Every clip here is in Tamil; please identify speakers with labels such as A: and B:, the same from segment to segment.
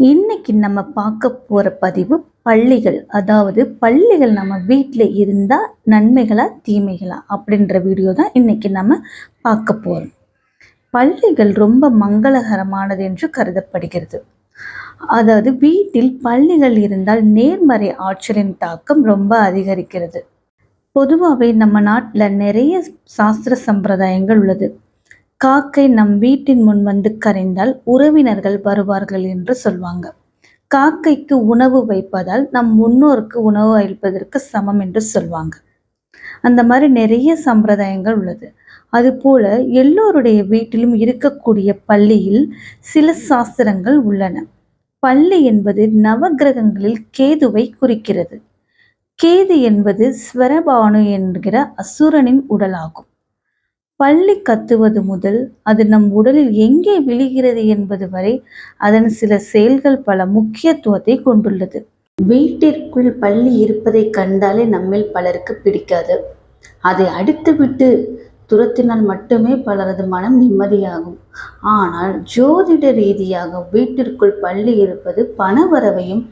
A: இன்னைக்கு நம்ம பார்க்க போகிற பதிவு பள்ளிகள். அதாவது பள்ளிகள் நம்ம வீட்டில் இருந்தால் நன்மைகளா? தீமைகளா? அப்படின்ற வீடியோ தான் இன்னைக்கு நம்ம பார்க்க போகிறோம் பள்ளிகள் ரொம்ப மங்களகரமானது என்று கருதப்படுகிறது. அதாவது வீட்டில் பள்ளிகள் இருந்தால் நேர்மறை ஆற்றலின் தாக்கம் ரொம்ப அதிகரிக்கிறது. பொதுவாகவே நம்ம நாட்டில் நிறைய சாஸ்திர சம்பிரதாயங்கள் உள்ளது. காக்கை நம் வீட்டின் முன் வந்து கரைந்தால் உறவினர்கள் வருவார்கள் என்று சொல்வாங்க. காக்கைக்கு உணவு வைப்பதால் நம் முன்னோருக்கு உணவு அளிப்பதற்கு சமம் என்று சொல்வாங்க. அந்த மாதிரி நிறைய சம்பிரதாயங்கள் உள்ளது. அதுபோல எல்லோருடைய வீட்டிலும் இருக்கக்கூடிய பள்ளியில் சில சாஸ்திரங்கள் உள்ளன. பள்ளி என்பது நவக்கிரகங்களில் கேதுவை குறிக்கிறது. கேது என்பது ஸ்வரபானு என்கிற அசுரனின் உடலாகும். பள்ளி கத்துவது முதல் அது நம் உடலில் எங்கே விழுகிறது என்பது வரை அதன் சில செயல்கள் பல முக்கியத்துவத்தை கொண்டுள்ளது. வீட்டிற்குள் பள்ளி இருப்பதை கண்டாலே நம்மில் பலருக்கு பிடிக்காது. அதை அடித்துவிட்டு துரத்தினால் மட்டுமே பலரது மனம் நிம்மதியாகும். ஆனால் ஜோதிட ரீதியாக வீட்டிற்குள் பள்ளி இருப்பது பணவரவையும்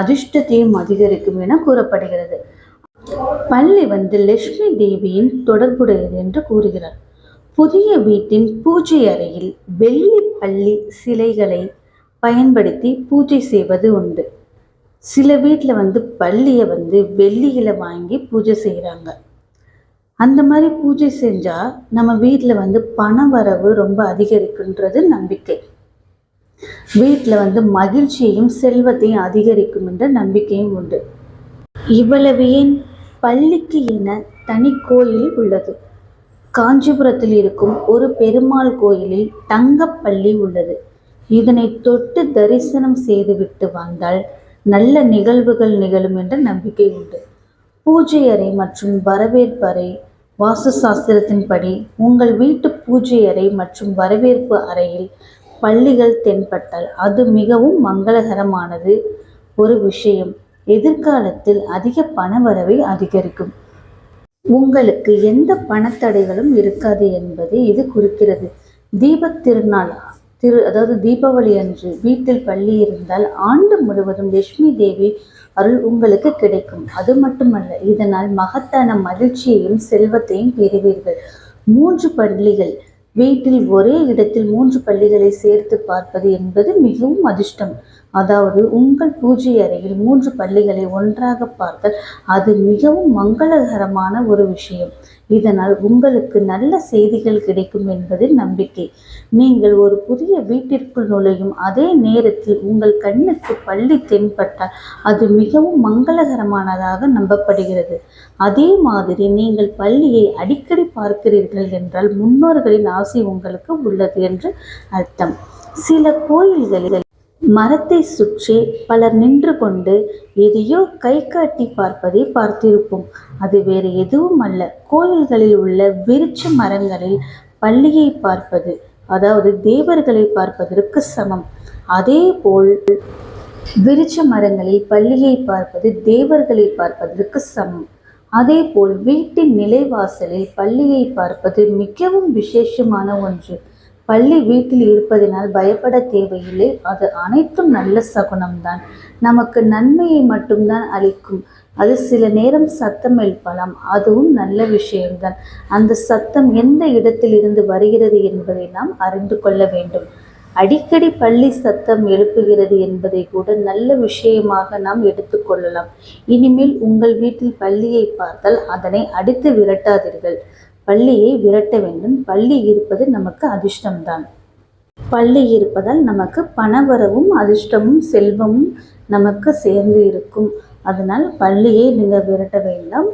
A: அதிர்ஷ்டத்தையும் அதிகரிக்கும் என கூறப்படுகிறது. பள்ளி வந்து லட்சுமி தேவியின் தொடர்புடையது என்று கூறுகிறார். புதிய வீட்டின் பூஜை அறையில் வெள்ளி பள்ளி சிலைகளை பயன்படுத்தி பூஜை செய்வது உண்டு. சில வீட்டில் வந்து பள்ளியை வந்து வெள்ளியில் வாங்கி பூஜை செய்கிறாங்க. அந்த மாதிரி பூஜை செஞ்சால் நம்ம வீட்டில் வந்து பண வரவு ரொம்ப அதிகரிக்குன்றது நம்பிக்கை. வீட்டில் வந்து மகிழ்ச்சியையும் செல்வத்தையும் அதிகரிக்கும் என்ற நம்பிக்கையும் உண்டு. இவ்வளவு ஏன் பள்ளிக்கு என தனி கோயில் உள்ளது. காஞ்சிபுரத்தில் இருக்கும் ஒரு பெருமாள் கோயிலில் தங்கப்பள்ளி உள்ளது. இதனை தொட்டு தரிசனம் செய்துவிட்டு வந்தால் நல்ல நிகழ்வுகள் நிகழும் என்ற நம்பிக்கை உண்டு. பூஜை அறை மற்றும் வரவேற்பு அறை வாஸ்து சாஸ்திரத்தின்படி உங்கள் வீட்டு பூஜை அறை மற்றும் வரவேற்பு அறையில் பள்ளிகள் தென்பட்டால் அது மிகவும் மங்களகரமானது ஒரு விஷயம். எதிர்காலத்தில் அதிக பணவரவை அதிகரிக்கும். உங்களுக்கு எந்த பணத்தடைகளும் இருக்காது என்பதை இது குறிக்கிறது. தீபத் திருநாள் திரு அதாவது தீபாவளி அன்று வீட்டில் பள்ளி இருந்தால் ஆண்டு முழுவதும் லட்சுமி தேவி அருள் உங்களுக்கு கிடைக்கும். அது மட்டுமல்ல இதனால் மகத்தான மகிழ்ச்சியையும் செல்வத்தையும் பெறுவீர்கள். மூன்று பள்ளிகள் வீட்டில் ஒரே இடத்தில் மூன்று பள்ளிகளை சேர்த்து பார்ப்பது என்பது மிகவும் அதிர்ஷ்டம். அதாவது உங்கள் பூஜை அறையில் மூன்று பள்ளிகளை ஒன்றாக பார்த்தால் அது மிகவும் மங்களகரமான ஒரு விஷயம். இதனால் உங்களுக்கு நல்ல செய்திகள் கிடைக்கும் என்பது நம்பிக்கை. நீங்கள் ஒரு புதிய வீட்டிற்குள் நுழையும் அதே நேரத்தில் உங்கள் கண்ணுக்கு பள்ளி தென்பட்டால் அது மிகவும் மங்களகரமானதாக நம்பப்படுகிறது. அதே மாதிரி நீங்கள் பள்ளியை அடிக்கடி பார்க்கிறீர்கள் என்றால் முன்னோர்களின் ஆசை உங்களுக்கு உள்ளது என்று அர்த்தம். சில கோயில்களில் மரத்தை சுற்றி பலர் நின்று கொண்டு எதையோ கை காட்டி பார்ப்பதை பார்த்திருப்போம். அது வேறு எதுவும் அல்ல கோயில்களில் உள்ள விருட்ச மரங்களில் பள்ளியை பார்ப்பது அதாவது தேவர்களை பார்ப்பதற்கு சமம். அதே போல் விருட்ச மரங்களில் பள்ளியை பார்ப்பது தேவர்களை பார்ப்பதற்கு சமம். அதே போல் வீட்டின் நிலைவாசலில் பள்ளியை பார்ப்பது மிகவும் விசேஷமான ஒன்று. பள்ளி வீட்டில் இருப்பதினால் பயப்பட தேவையில்லை. அது அனைத்தும் நல்ல சகுனம் தான். நமக்கு நன்மையை மட்டும்தான் அளிக்கும். அது சில நேரம் சத்தம் எழுப்பலாம். அதுவும் நல்ல விஷயம் தான். அந்த சத்தம் எந்த இடத்திலிருந்து வருகிறது என்பதை நாம் அறிந்து கொள்ள வேண்டும். அடிக்கடி பள்ளி சத்தம் எழுப்புகிறது என்பதை கூட நல்ல விஷயமாக நாம் எடுத்துக் கொள்ளலாம். இனிமேல் உங்கள் வீட்டில் பள்ளியை பார்த்தால் அதனை அடித்து விரட்டாதீர்கள். பள்ளியை விரட்ட வேண்டும். பள்ளி இருப்பது நமக்கு அதிர்ஷ்டம் தான். இருப்பதால் நமக்கு பணவரவும் அதிர்ஷ்டமும் செல்வமும் நமக்கு சேர்ந்து இருக்கும். அதனால் பல்லியை நீங்கள் விரட்ட வேண்டாம்.